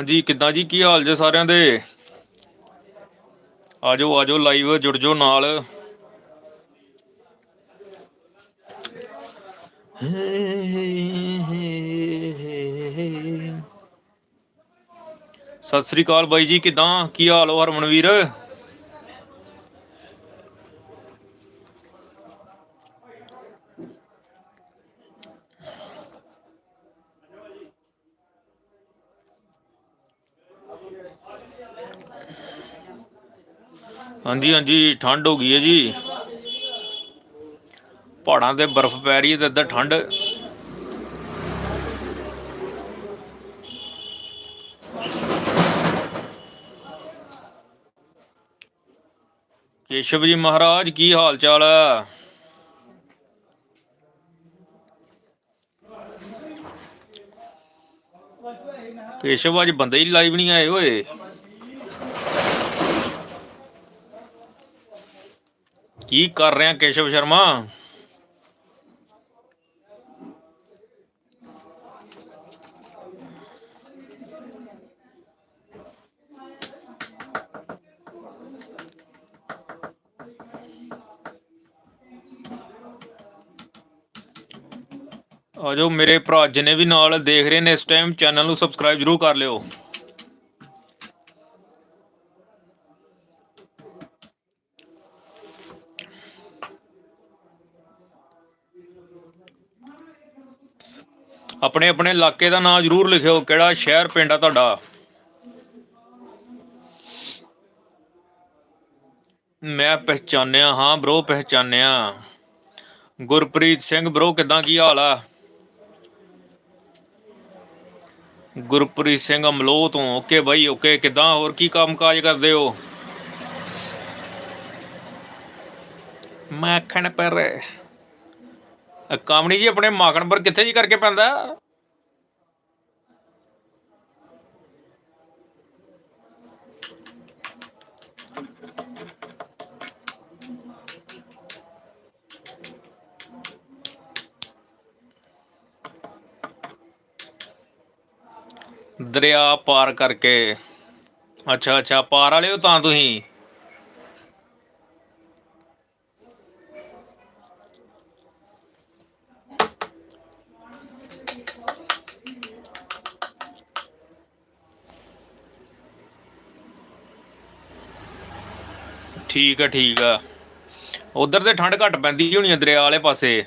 ਹਾਂਜੀ, ਕਿੱਦਾਂ ਜੀ? ਕੀ ਹਾਲ ਜੇ ਸਾਰਿਆਂ ਦੇ? ਆਜੋ ਆਜੋ ਲਾਈਵ ਜੁੜ ਜਾਓ ਨਾਲ। ਸਤਿ ਸ੍ਰੀ ਅਕਾਲ ਬਾਈ ਜੀ, ਕਿੱਦਾਂ? ਕੀ ਹਾਲ ਹੋ ਹਰਮਨਵੀਰ? ਹਾਂਜੀ ਹਾਂਜੀ, ਠੰਡ ਹੋ ਗਈ ਹੈ ਜੀ। ਪਹਾੜਾਂ ਤੇ ਬਰਫ਼ ਪੈ ਰਹੀ ਹੈ ਤੇ ਇੱਧਰ ਠੰਡ। ਕੇਸ਼ਵ ਜੀ ਮਹਾਰਾਜ, ਕੀ ਹਾਲ ਚਾਲ ਹੈ? ਕੇਸ਼ਵ, ਅੱਜ ਬੰਦੇ ਹੀ ਲਾਈਵ ਨਹੀਂ ਆਏ, ਓਏ। ਕੀ ਕਰ ਰਿਹਾ ਕੇਸ਼ਵ ਸ਼ਰਮਾ? ਆਜੋ ਮੇਰੇ ਭਰਾ ਜਿਨੇ ਵੀ ਨਾਲ ਦੇਖ ਰਹੇ ਨੇ ਇਸ ਟਾਈਮ ਚੈਨਲ ਨੂੰ ਸਬਸਕ੍ਰਾਈਬ ਜਰੂਰ ਕਰ ਲਿਓ। ਆਪਣੇ ਆਪਣੇ ਇਲਾਕੇ ਦਾ ਨਾਮ ਜਰੂਰ ਲਿਖਿਓ ਕਿਹੜਾ ਸ਼ਹਿਰ ਪਿੰਡ ਆ ਤੁਹਾਡਾ? ਮੈਂ ਪਹਿਚਾਨਿਆ ਹਾਂ ਬ్రో ਪਹਿਚਾਨਿਆ। ਗੁਰਪ੍ਰੀਤ ਸਿੰਘ ਬ్రో ਕਿਦਾਂ ਕੀ ਹਾਲ ਆ? ਗੁਰਪ੍ਰੀਤ ਸਿੰਘ ਅਮਲੋ ਤੋਂ ਓਕੇ ਬਾਈ ਓਕੇ ਕਿਦਾਂ? ਹੋਰ ਕੀ ਕੰਮ ਕਾਜ ਕਰਦੇ ਹੋ? ਮਾਖਣ ਪਰ ਅ, ਕਾਮਣੀ ਜੀ, ਆਪਣੇ ਮਾਖਣ ਪਰ ਕਿੱਥੇ ਜੀ ਕਰਕੇ ਪੈਂਦਾ? ਦਰਿਆ ਪਾਰ ਕਰਕੇ। ਅੱਛਾ ਅੱਛਾ, ਪਾਰ ਵਾਲੇ ਹੋ ਤਾਂ ਤੁਸੀਂ? ਠੀਕ ਆ ਠੀਕ ਆ। ਉਧਰ ਤੇ ਠੰਡ ਘੱਟ ਪੈਂਦੀ ਹੋਣੀ ਆ ਦਰਿਆ ਵਾਲੇ ਪਾਸੇ।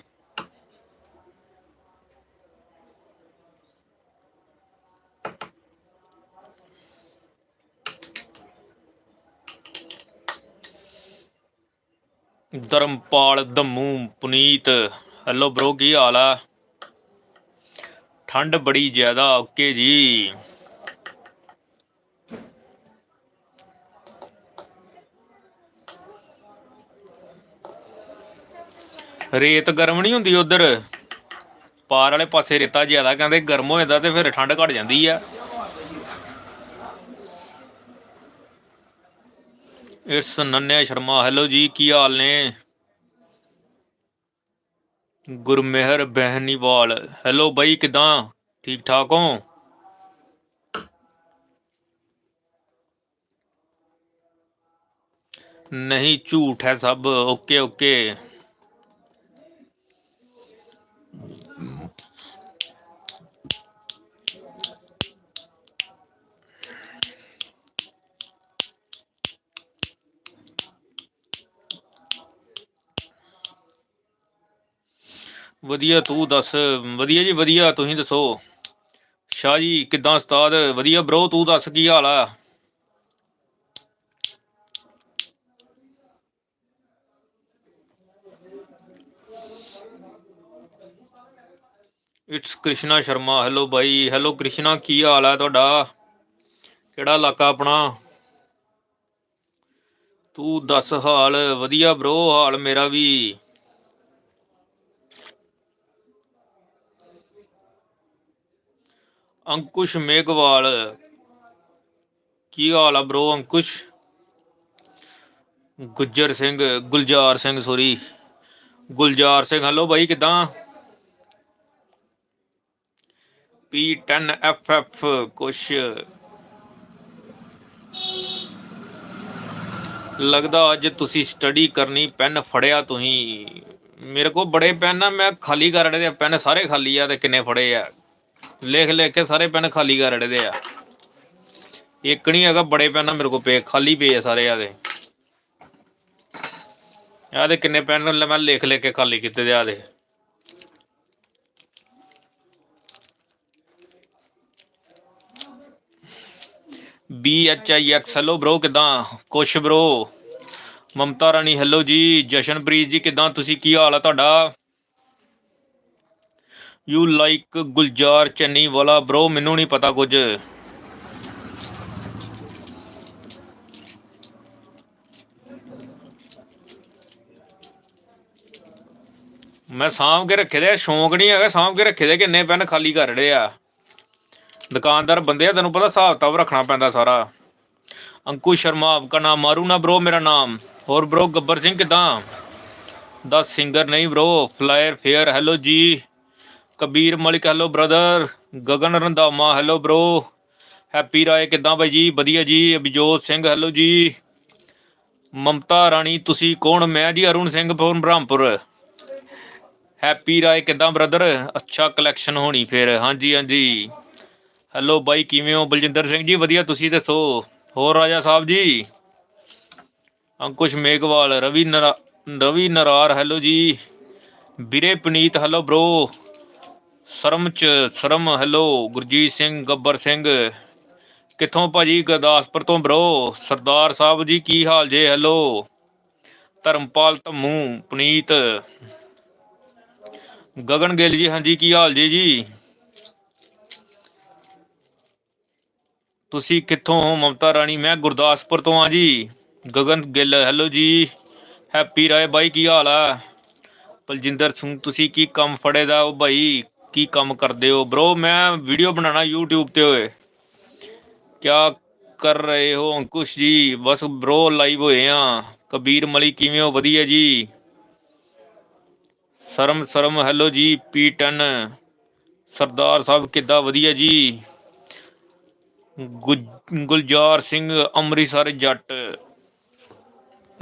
ਧਰਮਪਾਲ ਦਮੂ ਪੁਨੀਤ ਹੈਲੋ ਬ్రో ਕੀ ਹਾਲ ਆ? ਠੰਡ ਬੜੀ ਜ਼ਿਆਦਾ, ਓਕੇ ਜੀ। ਰੇਤ ਗਰਮ ਨਹੀਂ ਹੁੰਦੀ ਉਧਰ। ਪਾਰ ਵਾਲੇ ਪਾਸੇ ਰੇਤਾ ਜ਼ਿਆਦਾ, ਕਹਿੰਦੇ ਗਰਮ ਹੋ ਜਾਂਦਾ ਤੇ ਫਿਰ ਠੰਡ ਘਟ ਜਾਂਦੀ ਆ। ਇਟਸ ਨੰਨਿਆ ਸ਼ਰਮਾ, ਹੈਲੋ ਜੀ, ਕੀ ਹਾਲ ਨੇ? ਗੁਰਮੇਹਰ ਬਹਿਨੀਵਾਲ, ਹੈਲੋ ਬਾਈ, ਕਿਦਾਂ? ਠੀਕ ਠਾਕ ਹੋ? ਨਹੀਂ, ਝੂਠ ਹੈ ਸਭ, ਓਕੇ ਓਕੇ। ਵਧੀਆ ਤੂੰ ਦੱਸ, ਵਧੀਆ ਜੀ ਵਧੀਆ, ਤੁਸੀਂ ਦੱਸੋ? ਸ਼ਾਹ ਜੀ, ਕਿਦਾਂ ਉਸਤਾਦ? ਵਧੀਆ ਬ్రో ਤੂੰ ਦੱਸ ਕੀ ਹਾਲ ਆ? ਇਟਸ ਕ੍ਰਿਸ਼ਨਾ ਸ਼ਰਮਾ ਹੈਲੋ ਬਾਈ ਹੈਲੋ ਕ੍ਰਿਸ਼ਨਾ ਕੀ ਹਾਲ ਆ ਤੁਹਾਡਾ? ਕਿਹੜਾ ਇਲਾਕਾ ਆਪਣਾ? ਤੂੰ ਦੱਸ ਹਾਲ, ਵਧੀਆ ਬ్రో ਹਾਲ ਮੇਰਾ ਵੀ। ਅੰਕੁਸ਼ ਮੇਘਵਾਲ। ਕੀ ਹਾਲ ਆ bro Ankush? Gujjar Singh, Gulzar Singh sorry Gulzar Singh hello ਬਾਈ, ਕਿਦਾਂ? P10FF ਕੁਛ ਲੱਗਦਾ ਅੱਜ ਤੁਸੀਂ ਸਟੱਡੀ ਕਰਨੀ ਪੈਨ ਫੜਿਆ ਤੁਸੀਂ। ਮੇਰੇ ਕੋਲ ਬੜੇ ਪੈਨ ਆ, ਮੈਂ ਖਾਲੀ ਕਰ ਅੜੇ ਪੈਨ ਸਾਰੇ ਖਾਲੀ ਆ ਤੇ ਕਿੰਨੇ ਫੜੇ ਆ? ਲਿਖ ਲਿਖ ਕੇ ਸਾਰੇ ਪੈਨ ਖਾਲੀ ਕਰ ਅੜੇ ਆ। ਇੱਕ ਨਹੀਂ ਹੈਗਾ, ਬੜੇ ਪੈਨ ਆ ਮੇਰੇ ਕੋਲ ਪਏ, ਖਾਲੀ ਪਏ ਆ ਸਾਰੇ ਆ ਦੇ। ਕਿੰਨੇ ਪੈਨ ਮੈਂ ਲਿਖ ਲਿਖ ਕੇ ਖਾਲੀ ਕੀਤੇ ਦੇ ਆ B H I X hello bro ਕਿਦਾਂ? ਕੁਸ਼ ਬ్రో ਮਮਤਾ ਰਾਣੀ ਹੈਲੋ ਜੀ, ਜਸ਼ਨਪ੍ਰੀਤ ਜੀ, ਕਿਦਾਂ? ਤੁਸੀਂ ਕੀ ਹਾਲ ਆ ਤੁਹਾਡਾ? ਯੂ ਲਾਈਕ ਗੁਲਜ਼ਾਰ ਚੰਨੀ ਵਾਲਾ ਬ్రో ਮੈਨੂੰ ਨਹੀਂ ਪਤਾ ਕੁਝ। ਮੈਂ ਸਾਂਭ ਕੇ ਰੱਖੇ ਦੇ, ਸ਼ੌਂਕ ਨਹੀਂ ਹੈਗਾ, ਸਾਂਭ ਕੇ ਰੱਖੇ ਦੇ ਕਿੰਨੇ ਪੈਨ ਖਾਲੀ ਕਰ ਰਹੇ ਆ। ਦੁਕਾਨਦਾਰ ਬੰਦੇ ਆ, ਤੈਨੂੰ ਪਤਾ ਹਿਸਾਬ ਤਾਬ ਰੱਖਣਾ ਪੈਂਦਾ ਸਾਰਾ। ਅੰਕੂ ਸ਼ਰਮਾ, ਆਪਕਾ ਨਾਮ ਮਾਰੂ ਨਾ ਬ్రో ਮੇਰਾ ਨਾਮ। ਹੋਰ ਬ੍ਰੋ ਗੱਬਰ ਸਿੰਘ ਕਿਦਾਂ? ਦਾ ਸਿੰਗਰ ਨਹੀਂ ਬ్రో ਫਲਾਇਰ ਫੇਅਰ ਹੈਲੋ ਜੀ। Kabir Malik hello brother Gagan Randhawa hello bro happy Rai, ਕਿਦਾਂ ਬਾਈ ਜੀ? ਵਧੀਆ ਜੀ। ਅਭਿਜੋਤ ਸਿੰਘ ਹੈਲੋ ਜੀ। ਮਮਤਾ ਰਾਣੀ, ਤੁਸੀਂ ਕੌਣ? ਮੈਂ ਜੀ ਅਰੁਣ ਸਿੰਘ ਫੋਨ ਬ੍ਰਹਮਪੁਰ। ਹੈਪੀ ਰਾਏ, ਕਿਦਾਂ ਬ੍ਰਦਰ ਅੱਛਾ ਕਲੈਕਸ਼ਨ ਹੋਣੀ ਫਿਰ। ਹਾਂਜੀ ਹਾਂਜੀ। ਹੈਲੋ ਬਾਈ, ਕਿਵੇਂ ਹੋ? ਬਲਜਿੰਦਰ ਸਿੰਘ ਜੀ, ਵਧੀਆ, ਤੁਸੀਂ ਦੱਸੋ? ਹੋਰ ਰਾਜਾ ਸਾਹਿਬ ਜੀ? ਅੰਕੁਸ਼ ਮੇਗਵਾਲ ਰਵੀ ਨਰਾ, ਰਵੀ ਨਰਾਰ ਹੈਲੋ ਜੀ। ਵੀਰੇ ਪਨੀਤ ਹੈਲੋ ਬ్రో ਸਰਮ ਚ, ਸਰਮ ਹੈਲੋ ਗੁਰਜੀਤ ਸਿੰਘ, ਗੱਬਰ ਸਿੰਘ। ਕਿੱਥੋਂ ਭਾਜੀ ਗੁਰਦਾਸਪੁਰ ਤੋਂ ਬ్రో ਸਰਦਾਰ ਸਾਹਿਬ ਜੀ, ਕੀ ਹਾਲ ਜੇ? ਹੈਲੋ ਧਰਮਪਾਲ ਧੰਮੂ, ਪੁਨੀਤ। ਗਗਨ ਗਿੱਲ ਜੀ, ਹਾਂਜੀ, ਕੀ ਹਾਲ ਜੀ ਜੀ? ਤੁਸੀਂ ਕਿੱਥੋਂ ਹੋ? ਮਮਤਾ ਰਾਣੀ, ਮੈਂ ਗੁਰਦਾਸਪੁਰ ਤੋਂ ਆ ਜੀ। ਗਗਨ ਗਿੱਲ ਹੈਲੋ ਜੀ। ਹੈਪੀ ਰਾਏ, ਬਾਈ, ਕੀ ਹਾਲ ਆ? ਬਲਜਿੰਦਰ ਸਿੰਘ, ਤੁਸੀਂ ਕੀ ਕੰਮ ਫੜੇ ਦਾ? ਉਹ ਭਾਈ ਕੀ ਕੰਮ ਕਰਦੇ ਹੋ? ਬ్రో ਮੈਂ ਵੀਡੀਓ ਬਣਾਉਣਾ YouTube ਤੇ ਹੋਏ ਕਿਆ ਕਰ ਰਹੇ ਹੋ ਅੰਕੁਸ਼ ਜੀ? ਬਸ ਬ్రో ਲਾਈਵ ਹੋਏ ਆ। ਕਬੀਰ ਮਲੀ ਕਿਵੇਂ ਹੋ? ਵਧੀਆ ਜੀ। ਸਰਮ ਸਰਮ ਹੈਲੋ ਜੀ ਪੀ10 ਸਰਦਾਰ ਸਾਹਿਬ ਕਿੱਦਾਂ? ਵਧੀਆ ਜੀ। ਗੁਜ- ਗੁਲਜ਼ਾਰ ਸਿੰਘ, ਅੰਮ੍ਰਿਤਸਰ ਜੱਟ।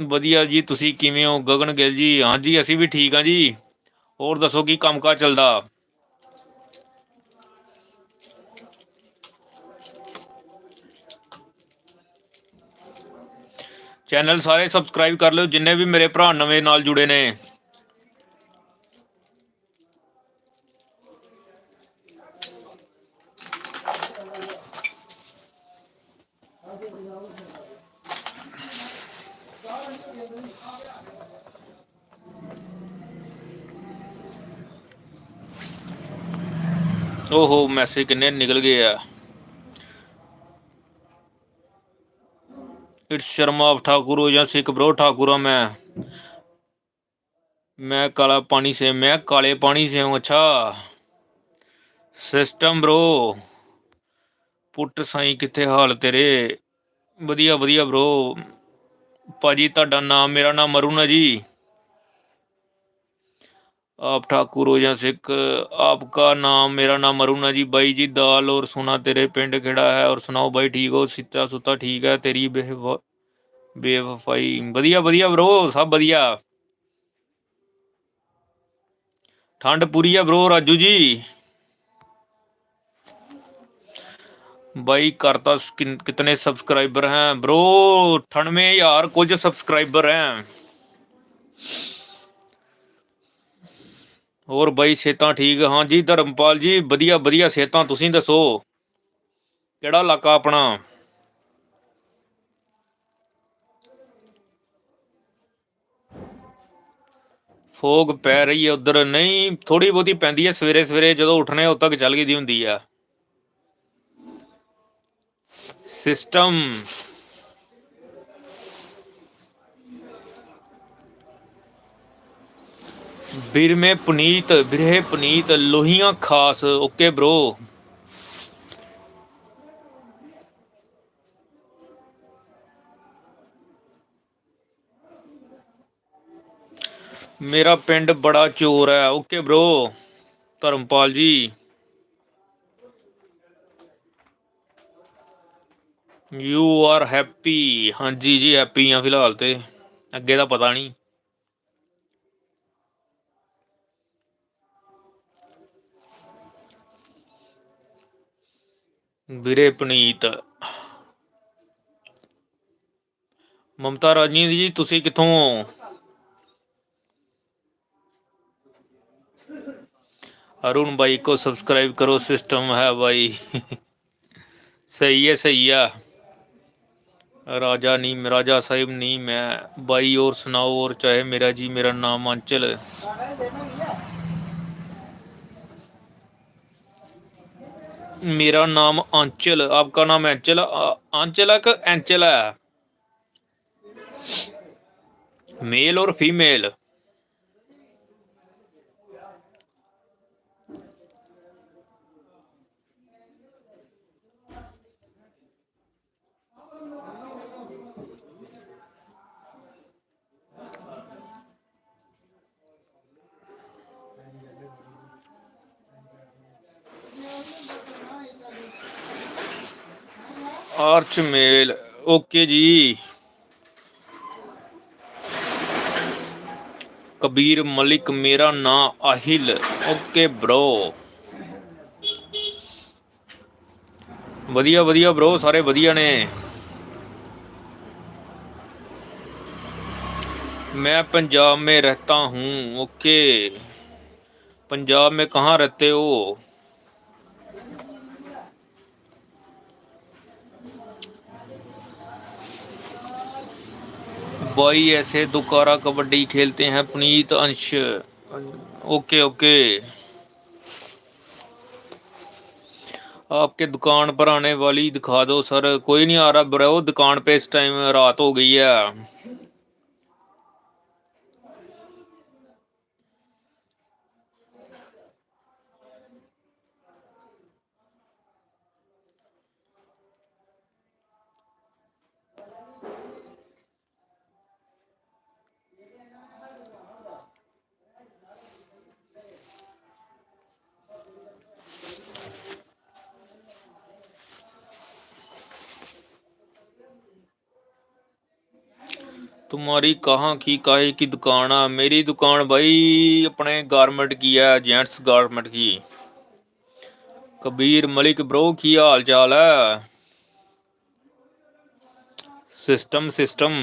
ਵਧੀਆ ਜੀ, ਤੁਸੀਂ ਕਿਵੇਂ ਹੋ? ਗਗਨ ਗਿੱਲ ਜੀ, ਹਾਂਜੀ, ਅਸੀਂ ਵੀ ਠੀਕ ਹਾਂ ਜੀ। ਹੋਰ ਦੱਸੋ ਕੀ ਕੰਮਕਾਜ ਚੱਲਦਾ? ਚੈਨਲ ਸਾਰੇ ਸਬਸਕ੍ਰਾਈਬ ਕਰ ਲਿਓ, ਜਿੰਨੇ ਵੀ ਮੇਰੇ ਭਰਾ ਨਵੇਂ ਨਾਲ ਜੁੜੇ ਨੇ। ਓਹੋ, ਮੈਸੇਜ ਕਿੰਨੇ ਨਿਕਲ ਗਏ ਆ। इट्स शर्मा ऑफ ठाकुर या सिख ब्रो ठाकुर मैं मैं काला पानी से मैं काले पानी से हूँ अच्छा ਸਿਸਟਮ ਬ్రో ਪੁੱਟ ਸਾਈ ਕਿੱਥੇ ਹਾਲ ਤੇਰੇ ਵਧੀਆ ਵਧੀਆ ਬ్రో ਭਾਜੀ ਤੁਹਾਡਾ ਨਾਮ ਮੇਰਾ ਨਾਮ ਮਰੂਨਾ ਜੀ आप ठाकुर हो या सिख आपका नाम मेरा नाम अरुण है जी भाई जी दाल और सोना तेरे पिंड खेड़ा है और सुनाओ भाई ठीक हो सीता सुता ठीक है तेरी बेव- बेवफाई ਵਧੀਆ ਵਧੀਆ bro ਸਭ ਵਧੀਆ ਠੰਡ ਪੂਰੀ ਆ bro ਰਾਜੂ ਜੀ भाई करता किन- कितने सब्सक्राइबर हैं ब्रो अठानवे यार कुछ सब्सक्राइबर हैं ਹੋਰ ਬਾਈ ਸਿਹਤਾਂ ਠੀਕ, ਹਾਂ ਜੀ ਧਰਮਪਾਲ ਜੀ, ਵਧੀਆ ਵਧੀਆ ਸਿਹਤਾਂ ਤੁਸੀਂ ਦੱਸੋ? ਕਿਹੜਾ ਇਲਾਕਾ ਆਪਣਾ? ਫੋਗ ਪੈ ਰਹੀ ਹੈ ਉਧਰ, ਨਹੀਂ ਥੋੜੀ ਬਹੁਤੀ ਪੈਂਦੀ ਹੈ, ਸਵੇਰੇ ਸਵੇਰੇ ਜਦੋਂ ਉੱਠਣੇ ਉਦੋਂ ਤੱਕ ਚੱਲ ਗਈ ਦੀ ਹੁੰਦੀ ਆ। ਸਿਸਟਮ ਵੀਰ ਮੇ ਪੁਨੀਤ ਵੀਰੇ ਪੁਨੀਤ, ਲੋਹੀਆਂ ਖਾਸ, ਓਕੇ ਬ్రో ਮੇਰਾ ਪਿੰਡ ਬੜਾ ਚੋਰ ਹੈ, ਓਕੇ ਬ్రో ਧਰਮਪਾਲ ਜੀ। ਯੂ ਆਰ ਹੈਪੀ ਹਾਂਜੀ ਜੀ ਹੈਪੀ ਆ ਫਿਲਹਾਲ ਤੇ। ਅੱਗੇ ਦਾ ਪਤਾ ਨਹੀਂ। ਵੀਰੇ ਪਨੀਤ ਮਮਤਾ ਰਾਜਨੀ ਜੀ ਤੁਸੀਂ ਕਿੱਥੋਂ ਹੋ अरुण भाई को सब्सक्राइब करो सिस्टम है भाई सही है सही है राजा नहीं राजा साहिब नहीं मैं भाई और सुनाओ और चाहे मेरा जी मेरा नाम अंचल मेरा नाम अंचल आपका नाम अंचल आ- अंचल है कि अंचल है मेल और फीमेल ਆਰਚ ਮੇਲ, ਓਕੇ ਜੀ। ਕਬੀਰ ਮਲਿਕ, ਮੇਰਾ ਨਾਂ ਆਹਿਲ ਓਕੇ ਬ్రో ਵਧੀਆ ਵਧੀਆ ਬ్రో ਸਾਰੇ ਵਧੀਆ ਨੇ। ਮੈਂ ਪੰਜਾਬ में रहता हूँ ओके पंजाब में कहाँ रहते हो भाई ऐसे दुकारा कबड्डी खेलते हैं पुनीत अंश ओके ओके आपके दुकान पर आने वाली दिखा दो सर कोई नहीं आ रहा ब्रो दुकान पे इस टाइम रात हो गई है तुम्हारी कहाँ की काहे की दुकान है मेरी दुकान भाई अपने गारमेंट की है जेंट्स गारमेंट की। कबीर मलिक ब्रो की हाल चाल है? सिस्टम सिस्टम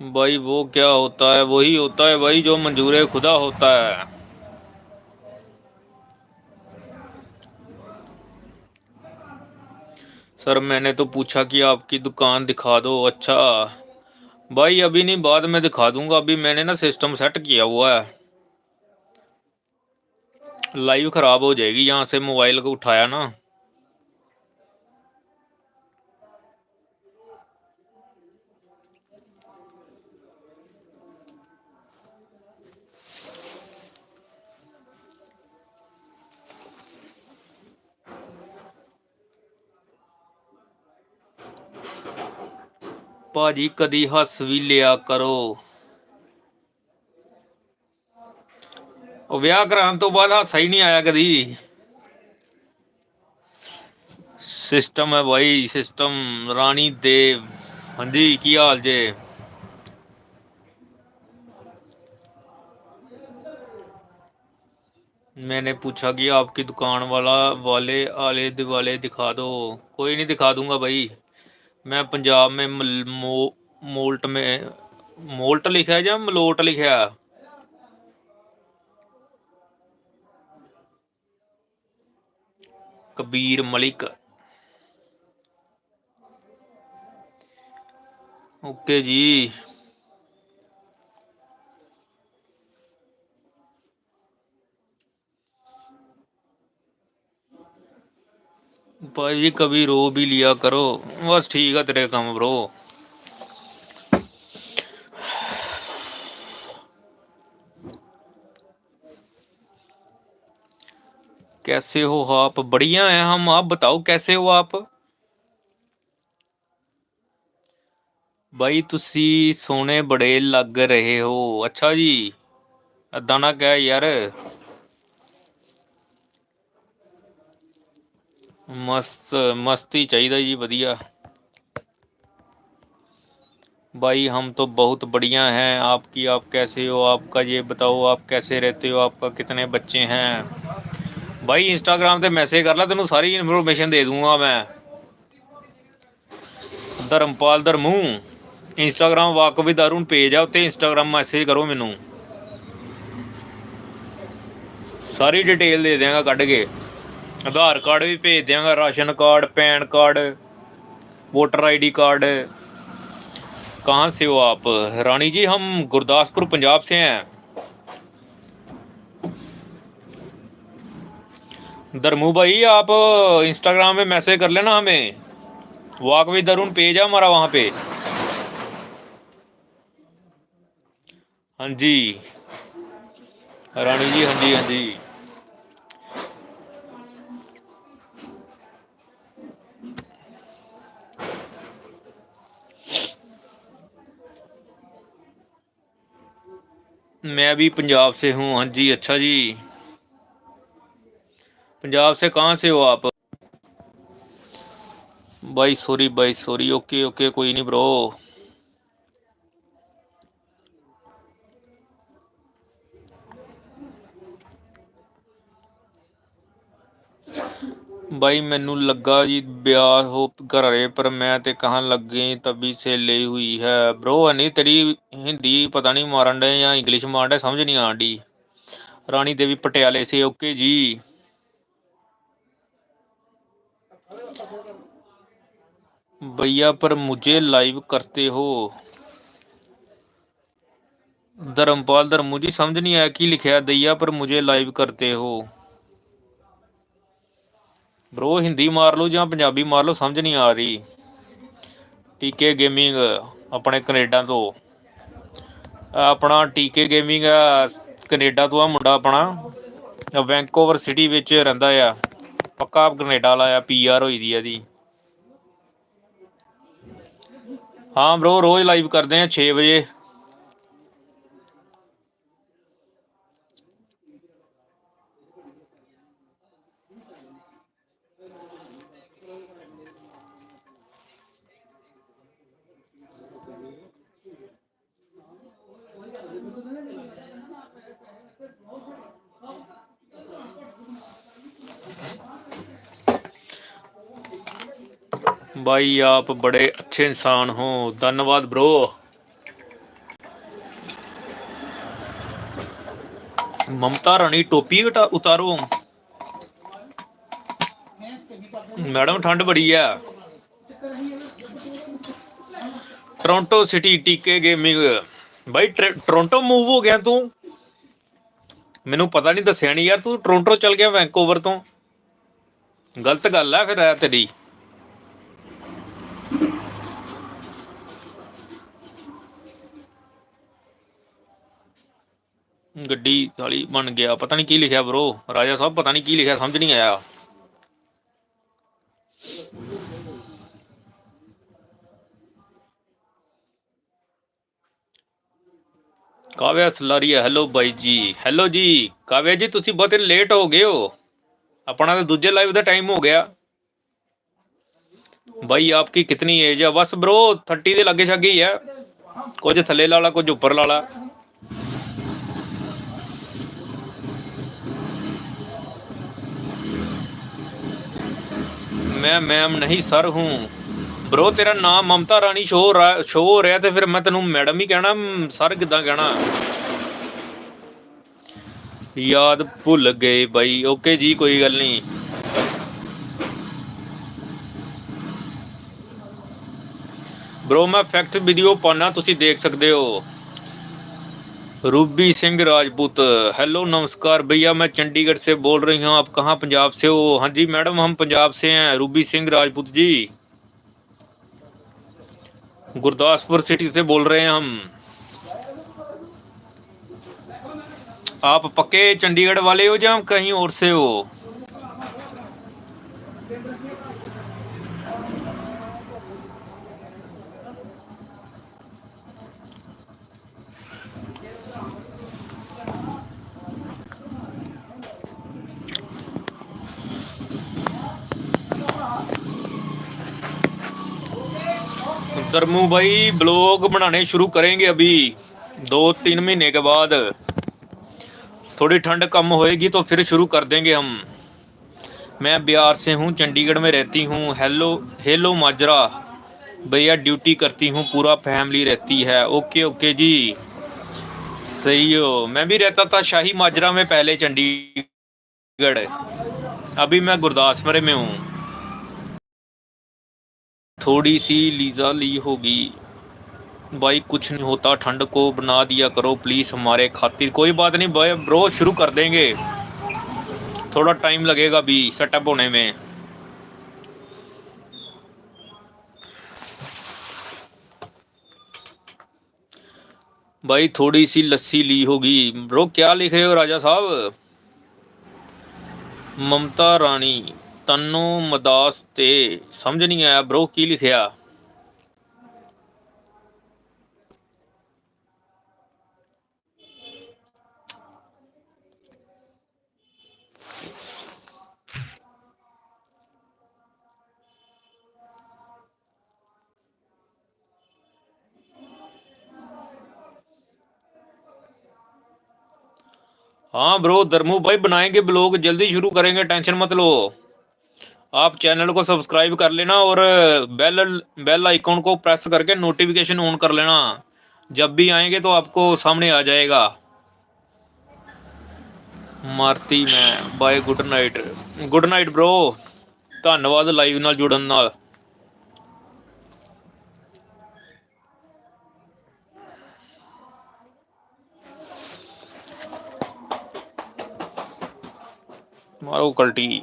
भाई वो क्या होता है? वही होता है भाई जो मंजूर खुदा होता है। सर, मैंने तो पूछा कि आपकी दुकान दिखा दो। अच्छा। भाई, अभी नहीं, बाद में दिखा दूँगा। अभी मैंने ना सिस्टम सेट किया हुआ है। लाइव खराब हो जाएगी। यहाँ से मोबाइल को उठाया ना। ਭਾਜੀ ਕਦੀ ਹੱਸ ਵੀ ਲਿਆ ਕਰੋ ਉਹ ਵਿਆਹ ਕਰਾਉਣ ਤੋਂ ਬਾਅਦ ਹਾਸਾ ਹੀ ਨਹੀਂ ਆਇਆ ਕਦੀ ਸਿਸਟਮ ਹੈ ਭਾਈ ਸਿਸਟਮ ਰਾਣੀ ਦੇਵ ਹਾਂਜੀ ਕੀ ਹਾਲ ਜੇ मैंने पूछा कि आपकी दुकान वाला वाले आले दिवाले दिखा दो कोई नहीं दिखा दूंगा भाई मैं पंजाब में मल, मो, मोल्ट में मोल्ट लिखा है या मलोट लिखा है कबीर मलिक ओके जी भाई कभी रो भी लिया करो बस ठीक है तेरे काम ब्रो कैसे हो आप बढ़िया हैं हम आप बताओ कैसे हो आप ਬਾਈ ਤੁਸੀਂ ਸੋਹਣੇ ਬੜੇ ਲੱਗ ਰਹੇ ਹੋ ਅੱਛਾ ਜੀ ਏਦਾਂ ਨਾ ਕਹਿ ਯਾਰ मस्त मस्ती चाहिए जी बढ़िया भाई हम तो बहुत बढ़िया हैं आपकी आप कैसे हो आपका ये बताओ आप कैसे रहते हो आपका कितने बच्चे हैं भाई इंस्टाग्राम ਤੇ ਮੈਸੇਜ ਕਰ ਲੈ ਤੈਨੂੰ ਸਾਰੀ ਇਨਫੋਰਮੇਸ਼ਨ ਦੇ ਦੂੰਗਾ ਮੈਂ ਧਰਮਪਾਲ ਧਰਮੂ ਇੰਸਟਾਗ੍ਰਾਮ ਵਾਕਵੀ ਦਾਰੂਨ ਪੇਜ ਆ ਉੱਤੇ ਇੰਸਟਾਗ੍ਰਾਮ ਮੈਸੇਜ ਕਰੋ ਮੈਨੂੰ ਸਾਰੀ ਡਿਟੇਲ ਦੇ ਦਿਆਂਗਾ ਕੱਢ ਕੇ ਆਧਾਰ ਕਾਰਡ ਵੀ ਭੇਜ ਦਿਆਂਗਾ ration card PAN card voter ID card कहाँ से हो आप रानी जी हम गुरदासपुर पंजाब से हैं धर्मू भाई आप इंस्टाग्राम में मैसेज कर लेना हमें वाक विद दरुण पेज है हमारा वहाँ पे हाँ जी रानी जी हाँ जी हाँ जी मैं भी पंजाब से हूँ। हाँ जी अच्छा जी। पंजाब से कहाँ से हो आप? भाई सॉरी भाई सॉरी ओके ओके कोई नहीं ब्रो भाई मैनू लगा जी ब्याह हो घरे पर मैं ते कहाँ लगे तभी से ले हुई है ब्रो नहीं तेरी हिंदी पता नहीं मारन डे या इंग्लिश मारन डे समझ नहीं आन डी रानी देवी पटियाले से ओके जी भैया पर मुझे लाइव करते हो धर्मपाल धर्मू जी समझ नहीं आया की लिखा दैया पर मुझे लाइव करते हो ਬ్రో ਹਿੰਦੀ ਮਾਰ ਲਓ ਜਾਂ ਪੰਜਾਬੀ ਮਾਰ ਲਓ, ਸਮਝ ਨਹੀਂ ਆ ਰਹੀ। ਟੀਕੇ ਗੇਮਿੰਗ ਆਪਣੇ ਕੈਨੇਡਾ ਤੋਂ। ਆਪਣਾ ਟੀਕੇ ਗੇਮਿੰਗ ਆ, ਕੈਨੇਡਾ ਤੋਂ ਆ ਮੁੰਡਾ ਆਪਣਾ। ਵੈਂਕੂਵਰ ਸਿਟੀ ਵਿੱਚ ਰਹਿੰਦਾ ਆ। ਪੱਕਾ ਕੈਨੇਡਾ ਵਾਲਾ ਆ ਪੀਆਰ ਹੋਈ ਦੀ ਆ ਦੀ ਹਾਂ ਬ్రో ਰੋਜ਼ ਲਾਈਵ ਕਰਦੇ ਆ 6 ਵਜੇ। भाई आप बड़े अच्छे इंसान हो धन्यवाद ब्रो ममता रानी टोपी उठा- उतारो मैडम ठंड बड़ी है ਟੋਰਾਂਟੋ ਸਿਟੀ ਟੀਕੇ ਗੇਮਿੰਗ ਬਾਈ ਟਰ- ਟੋਰਾਂਟੋ ਮੂਵ ਹੋ ਗਿਆ ਤੂੰ ਮੈਨੂੰ ਪਤਾ ਨਹੀਂ ਦੱਸਿਆ ਨਹੀਂ ਯਾਰ ਤੂੰ ਟੋਰਾਂਟੋ ਚਲ ਗਿਆ ਵੈਂਕੂਵਰ ਤੋਂ ਗਲਤ ਗੱਲ ਆ ਫਿਰ ਇਹ ਤੇਰੀ ਗੱਡੀ ਵਾਲੀ ਬਣ ਗਿਆ। ਪਤਾ ਨਹੀਂ ਕੀ ਲਿਖਿਆ ਬ్రో ਰਾਜਾ ਸਾਹਿਬ ਪਤਾ ਨਹੀਂ ਕੀ ਲਿਖਿਆ, ਸਮਝ ਨਹੀਂ ਆਇਆ। ਕਾਵਿਆ ਸਲਾਰੀਆ ਹੈਲੋ ਬਾਈ ਜੀ। ਹੈਲੋ ਜੀ, ਕਾਵਿਆ ਜੀ, ਤੁਸੀਂ ਬਹੁਤ ਲੇਟ ਹੋ ਗਏ ਹੋ। ਆਪਣਾ ਤਾਂ ਦੂਜੇ ਲਾਈਵ ਦਾ ਟਾਈਮ ਹੋ ਗਿਆ। ਬਾਈ, ਆਪਕੀ ਕਿਤਨੀ ਏਜ ਹੈ ਬਸ ਬ్రో 30 ਦੇ ਲੱਗੇ ਛੱਗੇ ਹੀ ਹੈ ਕੁਝ ਥੱਲੇ ਲਾਲਾ ਕੁਝ ਉੱਪਰ ਲਾਲਾ मैं मैम नहीं सर हूँ ਬ్రో ਤੇਰਾ ਨਾਮ ਮਮਤਾ ਰਾਣੀ ਸ਼ੋ ਸ਼ੋ ਹੋ ਤੇ ਫਿਰ ਮੈਂ ਤੈਨੂੰ ਮੈਡਮ ਹੀ ਕਹਿਣਾ, ਸਰ ਕਿਦਾਂ ਕਹਿਣਾ? ਯਾਦ ਭੁੱਲ ਗਏ ਬਾਈ। ਓਕੇ ਜੀ, ਕੋਈ ਗੱਲ ਨਹੀਂ। ਬ్రో ਮੈਂ ਫੈਕਟ ਵੀਡੀਓ ਪਾਣਾ ਤੁਸੀਂ ਦੇਖ ਸਕਦੇ ਹੋ। रूबी सिंह राजपूत, हेलो, नमस्कार, भैया, मैं चंडीगढ़ से बोल रही हूँ, आप कहाँ पंजाब से हो? हाँ जी, मैडम, हम पंजाब से हैं, रूबी सिंह राजपूत जी। गुरदासपुर सिटी से बोल रहे हैं हम। आप पक्के चंडीगढ़ वाले हो या कहीं और से हो? दरमू भाई, ब्लॉग बनाने शुरू करेंगे अभी। दो तीन महीने के बाद। थोड़ी ठंड कम होएगी तो फिर शुरू कर देंगे हम। मैं बिहार से हूँ, चंडीगढ़ में रहती हूँ। हेलो हेलो माजरा। भैया ड्यूटी करती हूँ, पूरा फैमिली रहती है। ओके ओके जी। सही हो। मैं भी रहता था शाही माजरा में पहले चंडीगढ़। अभी मैं गुरदासपुर में हूँ। थोड़ी सी लीजा ली होगी। भाई, कुछ नहीं होता। ठंड को बना दिया करो प्लीज़ हमारे खातिर। कोई बात नहीं, भाई ब्रो शुरू कर देंगे। थोड़ा टाइम लगेगा भी सेटअप होने में। भाई, थोड़ी सी लस्सी ली होगी। ब्रो क्या लिखे हो राजा साहब? ममता रानी। तनो मदास समझ नहीं आया ਆਇਆ की ਕੀ ਲਿਖਿਆ? हाँ ब्रो दरमू भाई बनाएँगे ब्लॉग जल्दी शुरू करेंगे टेंशन मत लो आप चैनल को सब्सक्राइब कर लेना और बेल बेल आइकॉन को प्रेस करके नोटिफिकेशन ऑन कर लेना जब भी आएंगे तो आपको सामने आ जाएगा ਮਾਰਤੀ ਮੈਂ bye good night good night bro ਧੰਨਵਾਦ ਲਾਈਵ ਨਾਲ ਜੁੜਨ ਨਾਲ ਮਾਰੋ ਕਲਟੀ